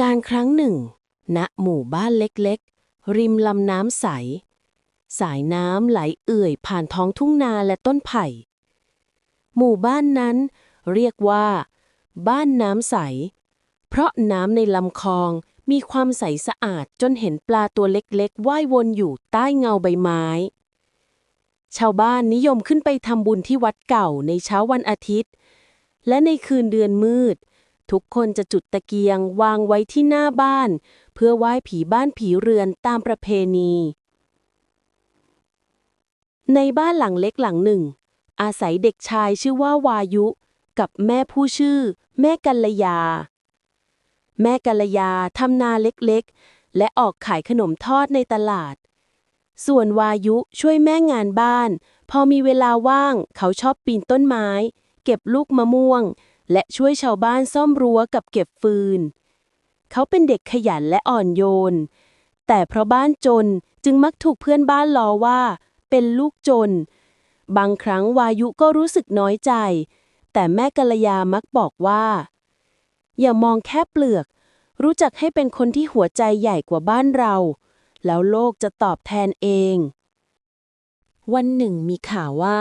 การครั้งหนึ่ง ณ หมู่บ้านเล็กๆ ริมลำน้ำใส สายน้ำไหลเอื่อยผ่านท้องทุ่งนาและต้นไผ่ หมู่บ้านนั้นเรียกว่า บ้านน้ำใส เพราะน้ำในลำคลองมีความใสสะอาดจนเห็นปลาตัวเล็กๆว่ายวนอยู่ใต้เงาใบไม้ ชาวบ้านนิยมขึ้นไปทำบุญที่วัดเก่าในเช้าวันอาทิตย์ และในคืนเดือนมืด ทุกคนจะจุดตะเกียงวางไว้ที่หน้าบ้าน เพื่อไหว้ผีบ้านผีเรือนตามประเพณี ในบ้านหลังเล็กหลังหนึ่ง อาศัยเด็กชายชื่อว่าวายุ กับแม่ผู้ชื่อ แม่กัลยา แม่กัลยาทำนาเล็กๆ และออกขายขนมทอดในตลาด ส่วนวายุช่วยแม่งานบ้าน พอมีเวลาว่างเขาชอบปีนต้นไม้ เก็บลูกมะม่วง และช่วยชาวบ้านซ่อมรั้วกับเก็บฟืน เขาเป็นเด็กขยันและอ่อนโยน แต่เพราะบ้านจนจึงมักถูกเพื่อนบ้านล้อว่า เป็นลูกจน บางครั้งวายุก็รู้สึกน้อยใจ แต่แม่กัลยามักบอกว่า อย่ามองแค่เปลือก รู้จักให้เป็นคนที่หัวใจใหญ่กว่าบ้านเรา แล้วโลกจะตอบแทนเอง วันหนึ่งมีข่าวว่า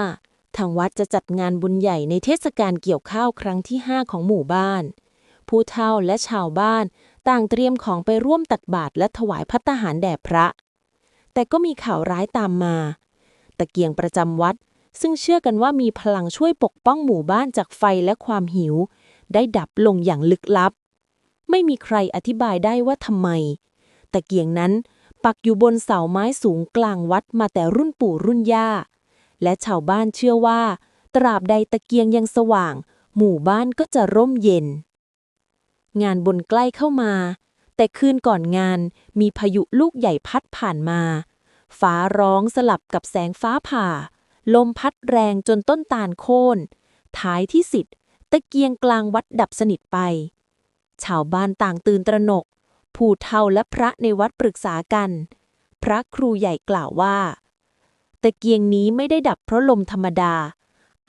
ทางวัดจะจัดงานบุญใหญ่ในเทศกาลเกี่ยวข้าวครั้งที่ 5 ของหมู่บ้าน ผู้เฒ่าและชาวบ้านต่างเตรียมของไปร่วมตักบาตรและถวายพัตตาหารแด่พระ แต่ก็มีข่าวร้ายตามมา ตะเกียงประจำวัด ซึ่งเชื่อกันว่ามีพลังช่วยปกป้องหมู่บ้านจากไฟและความหิว ได้ดับลงอย่างลึกลับ ไม่มีใครอธิบายได้ว่าทำไม ตะเกียงนั้นปักอยู่บนเสาไม้สูงกลางวัดมาแต่รุ่นปู่รุ่นย่า และชาวบ้านเชื่อว่า ตราบใดตะเกียงยังสว่าง หมู่บ้านก็จะร่มเย็น งานบนใกล้เข้ามา แต่คืนก่อนงานมีพายุลูกใหญ่พัดผ่านมา ฟ้าร้องสลับกับแสงฟ้าผ่า ลมพัดแรงจนต้นตาลโค่น ท้ายที่สิทธิ์ตะเกียงกลางวัดดับสนิทไป ชาวบ้านต่างตื่นตระหนก ผู้เฒ่าและพระในวัดปรึกษากัน พระครูใหญ่กล่าวว่า ตะเกียงนี้ไม่ได้ดับเพราะลมธรรมดา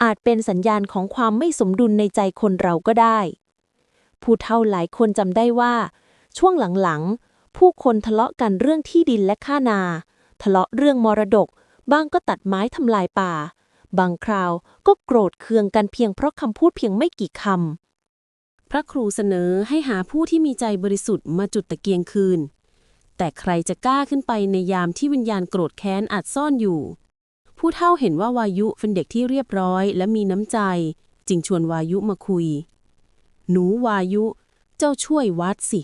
อาจเป็นสัญญาณของความไม่สมดุลในใจคนเราก็ได้ ผู้เฒ่าหลายคนจำได้ว่า ช่วงหลังๆ ผู้คนทะเลาะกันเรื่องที่ดินและค่านา ทะเลาะเรื่องมรดก บ้างก็ตัดไม้ทำลายป่า บางคราวก็โกรธเคืองกันเพียงเพราะคำพูดเพียงไม่กี่คำพระครูเสนอให้หาผู้ที่มีใจบริสุทธิ์มาจุดตะเกียงคืนแต่ใครจะกล้าขึ้นไปในยามที่วิญญาณโกรธแค้นอาจซ่อนอยู่ ผู้เฒ่าเห็นว่าวายุเป็นเด็กที่เรียบร้อยและมีน้ำใจ จึงชวนวายุมาคุย หนูวายุ เจ้าช่วยวัดสิ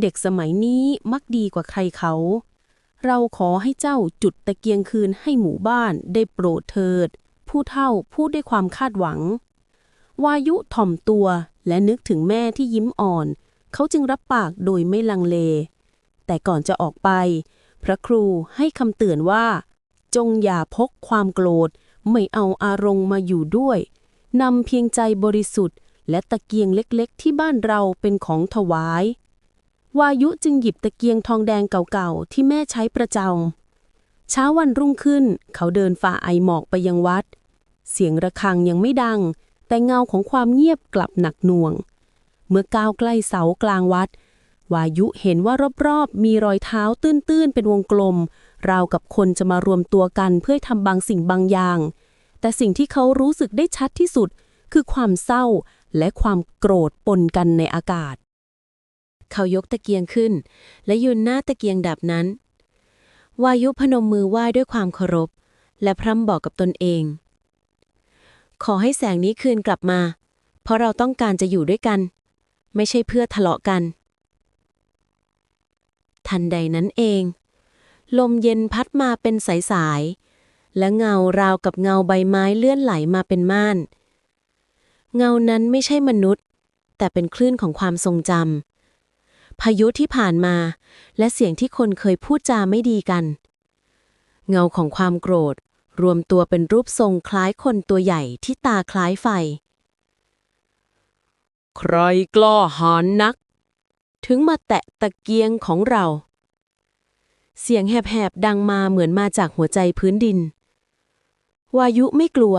เด็กสมัยนี้มักดีกว่าใครเขา เราขอให้เจ้าจุดตะเกียงคืนให้หมู่บ้านได้โปรดเถิด ผู้เฒ่าพูดด้วยความคาดหวัง วายุถ่อมตัวและนึกถึงแม่ที่ยิ้มอ่อน เขาจึงรับปากโดยไม่ลังเล แต่ก่อนจะออกไป พระครูให้คำเตือนว่า จงอย่าพกความโกรธ ไม่เอาอารมณ์มาอยู่ด้วย นำเพียงใจบริสุทธิ์ และตะเกียงเล็กๆ ที่บ้านเราเป็นของถวาย วายุจึงหยิบตะเกียงทองแดงเก่าๆ ที่แม่ใช้ประจำเช้าวันรุ่งขึ้น เขาเดินฝ่าไอหมอกไปยังวัด เสียงระฆังยังไม่ดัง แต่เงาของความเงียบกลับหนักหน่วง เมื่อก้าวใกล้เสากลางวัด วายุเห็นว่ารอบๆ มีรอยเท้าตื้นๆ เป็นวงกลม ราวกับคนจะมารวมตัวกันเพื่อทำบางสิ่งบางอย่าง แต่สิ่งที่เขารู้สึกได้ชัดที่สุด คือความเศร้าและความโกรธปนกันในอากาศ เขายกตะเกียงขึ้น และยืนหน้าตะเกียงดับนั้น วายุพนมมือไหว้ด้วยความเคารพ และพร่ำบอกกับตนเอง ขอให้แสงนี้คืนกลับมา เพราะเราต้องการจะอยู่ด้วยกัน ไม่ใช่เพื่อทะเลาะกัน ทันใดนั้นเอง ลมเย็นพัดมาเป็นสายๆ และเงาราวกับเงาใบไม้เลื่อนไหลมาเป็นม่าน เงานั้นไม่ใช่มนุษย์ แต่เป็นคลื่นของความทรงจำพายุที่ผ่านมา และเสียงที่คนเคยพูดจาไม่ดีกัน เงาของความโกรธ รวมตัวเป็นรูปทรงคล้ายคนตัวใหญ่ที่ตาคล้ายไฟ ใครกล้าหาญนัก ถึงมาแตะตะเกียงของเรา เสียงแหบๆ ดังมาเหมือนมาจากหัวใจพื้นดิน วายุไม่กลัว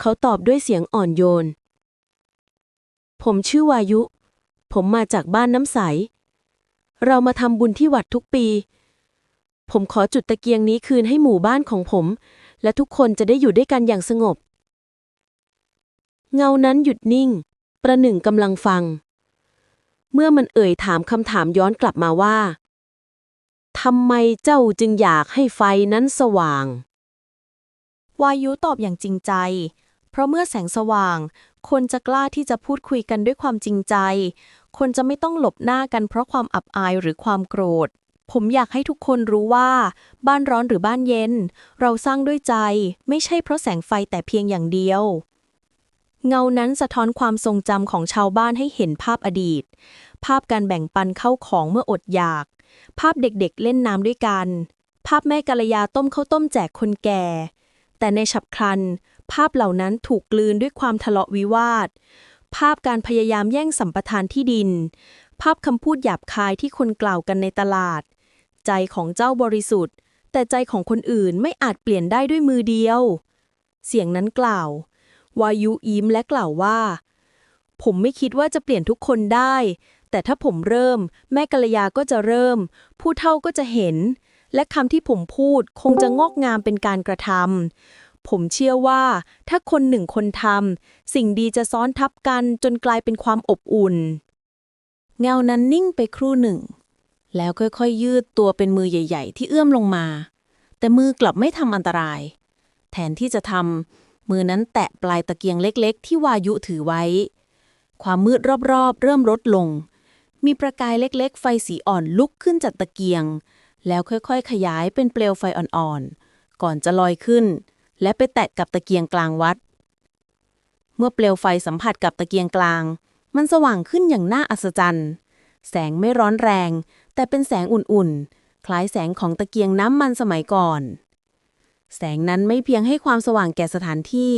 เขาตอบด้วยเสียงอ่อนโยน ผมชื่อวายุ ผมมาจากบ้านน้ำใส เรามาทำบุญที่วัดทุกปี ผมขอจุดตะเกียงนี้คืนให้หมู่บ้านของผม และทุกคนจะได้อยู่ด้วยกันอย่างสงบ เงานั้นหยุดนิ่ง ประหนึ่งกำลังฟัง เมื่อมันเอ่ยถามคำถามย้อนกลับมาว่าทำไมเจ้าจึงอยากให้ไฟนั้นสว่าง วายุตอบอย่างจริงใจ เพราะเมื่อแสงสว่าง คนจะกล้าที่จะพูดคุยกันด้วยความจริงใจ คนจะไม่ต้องหลบหน้ากันเพราะความอับอายหรือความโกรธ ผมอยากให้ทุกคนรู้ว่า บ้านร้อนหรือบ้านเย็น เราสร้างด้วยใจ ไม่ใช่เพราะแสงไฟแต่เพียงอย่างเดียว เงานั้นสะท้อนความทรงจำของชาวบ้านให้เห็นภาพอดีต ภาพการแบ่งปันเข้าของเมื่ออดอยาก ภาพเด็กๆเล่นน้ำด้วยกัน ภาพแม่กัลยาต้มข้าวต้มแจกคนแก่ แต่ในฉับพลัน ภาพเหล่านั้นถูกกลืนด้วยความทะเลาะวิวาท ภาพการพยายามแย่งสัมปทานที่ดิน ภาพคำพูดหยาบคายที่คนกล่าวกันในตลาด ใจของเจ้าบริสุทธิ์ แต่ใจของคนอื่นไม่อาจเปลี่ยนได้ด้วยมือเดียว เสียงนั้นกล่าว วายุยิ้มและกล่าวว่า ผมไม่คิดว่าจะเปลี่ยนทุกคนได้ แต่ถ้าผมเริ่ม แม่กัลยาก็จะเริ่ม ผู้เฒ่าก็จะเห็น และคำที่ผมพูดคงจะงอกงามเป็นการกระทำผมเชื่อว่า ถ้าคนหนึ่งคนทำสิ่งดีจะซ้อนทับกันจนกลายเป็นความอบอุ่น เงานั้นนิ่งไปครู่หนึ่ง แล้วค่อยๆยืดตัวเป็นมือใหญ่ ๆ ที่เอื้อมลงมา แต่มือกลับไม่ทำอันตราย แทนที่จะทำ มือนั้นแตะปลายตะเกียงเล็กๆ ที่วายุถือไว้ ความมืดรอบๆ เริ่มลดลง มีประกายเล็กๆ ไฟสีอ่อนลุกขึ้นจากตะเกียง แล้วค่อยๆ ขยายเป็นเปลวไฟอ่อนๆ ก่อนจะลอยขึ้น และไปแตะกับตะเกียงกลางวัด เมื่อเปลวไฟสัมผัสกับตะเกียงกลาง มันสว่างขึ้นอย่างน่าอัศจรรย์ แสงไม่ร้อนแรง แต่เป็นแสงอุ่นๆ คล้ายแสงของตะเกียงน้ำมันสมัยก่อน แสงนั้นไม่เพียงให้ความสว่างแก่สถานที่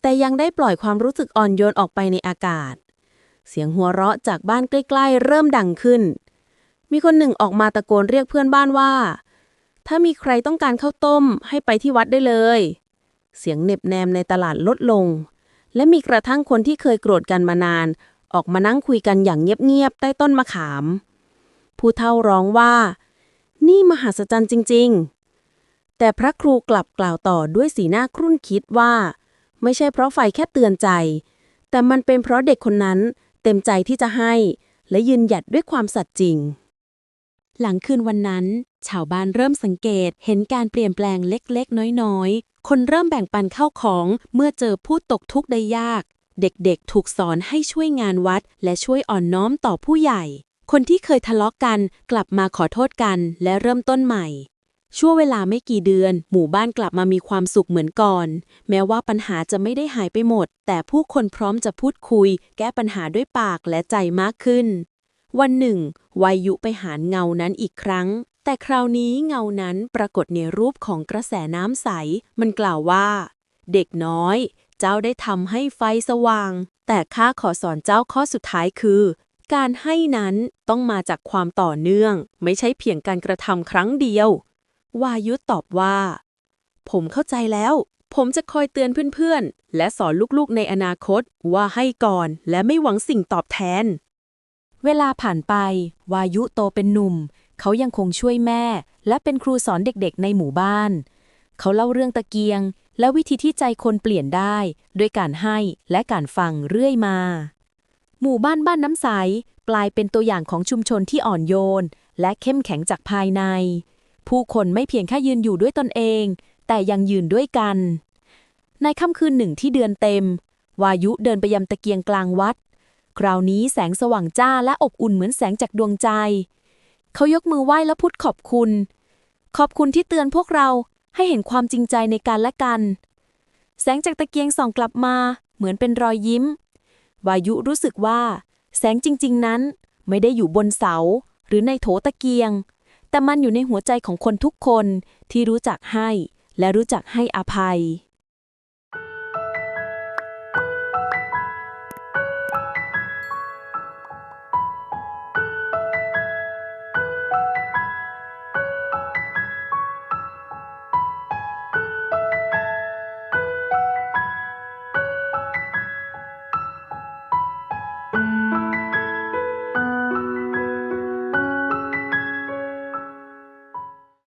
แต่ยังได้ปล่อยความรู้สึกอ่อนโยนออกไปในอากาศ เสียงหัวเราะจากบ้านใกล้ ๆ เริ่มดังขึ้น มีคนหนึ่งออกมาตะโกนเรียกเพื่อนบ้านว่า ถ้ามีใครต้องการข้าวต้มให้ไปที่วัดได้เลย เสียงเหน็บแนมในตลาดลดลง และมีกระทั่งคนที่เคยโกรธกันมานาน ออกมานั่งคุยกันอย่างเงียบๆใต้ต้นมะขาม ผู้เฒ่าร้องว่า นี่มหัศจรรย์จริง ๆ แต่พระครูกลับกล่าวต่อด้วยสีหน้าครุ่นคิดว่า ไม่ใช่เพราะไฟแค่เตือนใจ แต่มันเป็นเพราะเด็กคนนั้นเต็มใจที่จะให้ และยืนหยัดด้วยความสัตย์จริง หลังคืนวันนั้น ชาวบ้านเริ่มสังเกตเห็นการเปลี่ยนแปลงเล็กๆ น้อยๆ คนเริ่มแบ่งปันเข้าของเมื่อเจอผู้ตกทุกข์ได้ยาก เด็กๆ ถูกสอนให้ช่วยงานวัด และช่วยอ่อนน้อมต่อผู้ใหญ่ คนที่เคยทะเลาะกันกลับมาขอโทษกันและเริ่มต้นใหม่ ช่วงเวลาไม่กี่เดือน หมู่บ้านกลับมามีความสุขเหมือนก่อน แม้ว่าปัญหาจะไม่ได้หายไปหมด แต่ผู้คนพร้อมจะพูดคุย แก้ปัญหาด้วยปากและใจมากขึ้น วันหนึ่ง วายุไปหาเงานั้นอีกครั้ง แต่คราวนี้เงานั้นปรากฏในรูปของกระแสน้ำใส มันกล่าวว่า เด็กน้อย เจ้าได้ทำให้ไฟสว่าง แต่ข้าขอสอนเจ้าข้อสุดท้ายคือการให้นั้นต้องมาจากความต่อเนื่อง ไม่ใช่เพียงการกระทำครั้งเดียว วายุตอบว่า ผมเข้าใจแล้ว ผมจะคอยเตือนเพื่อนๆ และสอนลูกๆในอนาคตว่าให้ก่อนและไม่หวังสิ่งตอบแทน เวลาผ่านไป วายุโตเป็นหนุ่ม เขายังคงช่วยแม่ และเป็นครูสอนเด็กๆในหมู่บ้าน เขาเล่าเรื่องตะเกียง และวิธีที่ใจคนเปลี่ยนได้ ด้วยการให้และการฟังเรื่อยมา หมู่บ้านบ้านน้ำใสกลายเป็นตัวอย่างของชุมชนที่อ่อนโยน และเข้มแข็งจากภายใน ผู้คนไม่เพียงแค่ยืนอยู่ด้วยตนเอง แต่ยังยืนด้วยกัน ในค่ำคืนหนึ่งที่เดือนเต็ม วายุเดินไปยังตะเกียงกลางวัด คราวนี้แสงสว่างจ้าและอบอุ่นเหมือนแสงจากดวงใจ เขายกมือไหว้และพูดขอบคุณ ขอบคุณที่เตือนพวกเราให้เห็นความจริงใจในการและกัน แสงจากตะเกียงส่องกลับมาเหมือนเป็นรอยยิ้ม วายุรู้สึกว่า แสงจริง ๆ นั้นไม่ได้อยู่บนเสาหรือในโถตะเกียง แต่มันอยู่ในหัวใจของคนทุกคนที่รู้จักให้และรู้จักให้อภัย